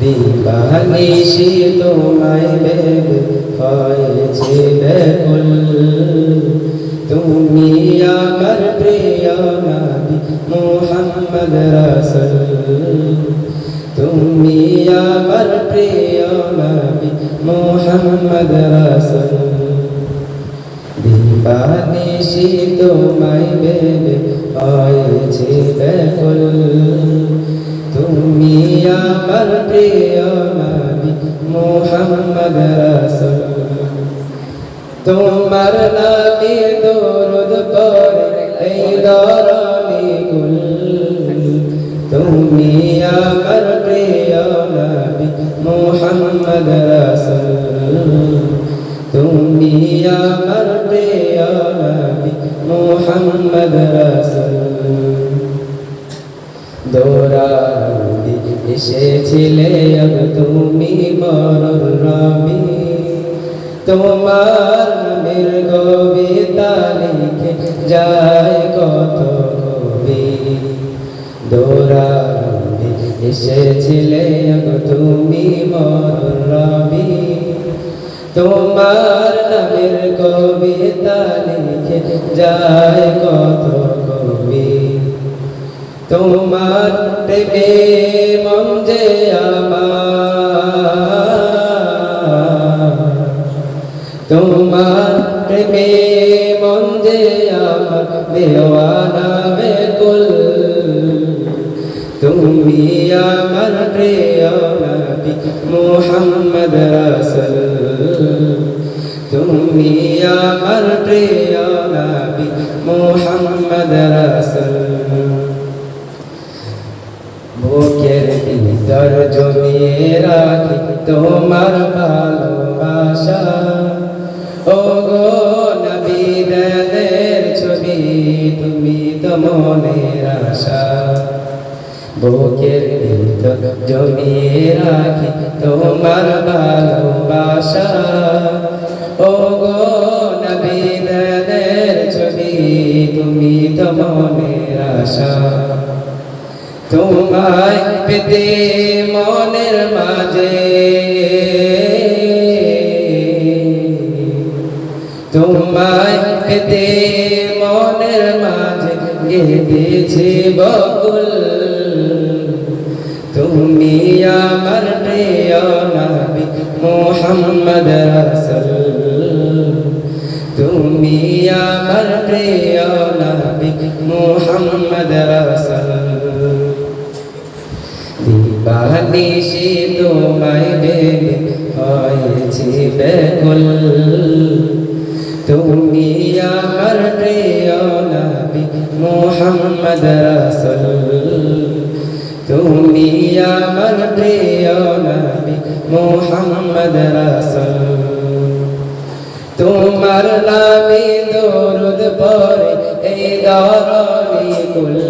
দিবানিশি তোমায় ভেবে হয়েছে ব্যাকুল তুমি আমার প্রিয় মোহাম্মদ রাসূল। তুমি আমার প্রিয় মোহাম্মদ রাসূল। দিবানিশি তোমায় ভেবে হয়েছে ব্যাকুল তুমি আমার প্রিয় নবী মোহাম্মদ রাসূল তোমার নামে দরুদ পড়ে এই দরানি কুল। তুমি আমার প্রিয় নবী মোহাম্মদ রাসূল তুমি আমার প্রিয় নবী মোহাম্মদ রাসূল দৌড়ানি এসেছিলে আগ তুমি মরণ রবি তোমার নামের কবিতা লিখে যায় কত কবি। দৌড়ানি এসেছিলে আগ তুমি মরণ রবি তোমার নামের কবিতা লিখে যায় কত কবি। তোমার প্রেমে মন যে আমার তোমার প্রেমে মন যে আমার দেওয়ানা বেকুল তুমি আমার প্রিয় নবী মোহাম্মদ রাসূল তুমি আমার প্রিয় নবী মোহাম্মদ রাসূল ভিতর জমিয়ে রাখি তোমার ভালোবাসা। ও গো নবীদের ছবি, তুমি তো মনের আশা। বুকের ভিতর জমিয়ে রাখি তোমার ভালোবাসা। ও গো নবীদের ছবি, তুমি তো মনের আশা। তোমায় পেতে মনের মাঝে। তোমায় পেতে মনের মাঝে গেঁথেছি বকুল। তুমি আমার প্রিয় নবী মোহাম্মদ রাসূল। তুমি আমার প্রিয় নবী মোহাম্মদ রাসূল। দিবানিশি তোমায় ভেবে হয়েছি ব্যাকুল তুমি আমার প্রিয় নবী মোহাম্মদ রাসূল। তুমি আমার প্রিয় নবী মোহাম্মদ রাসূল। তোমার নামে দরুদ পড়ে, এই দরনি কুল।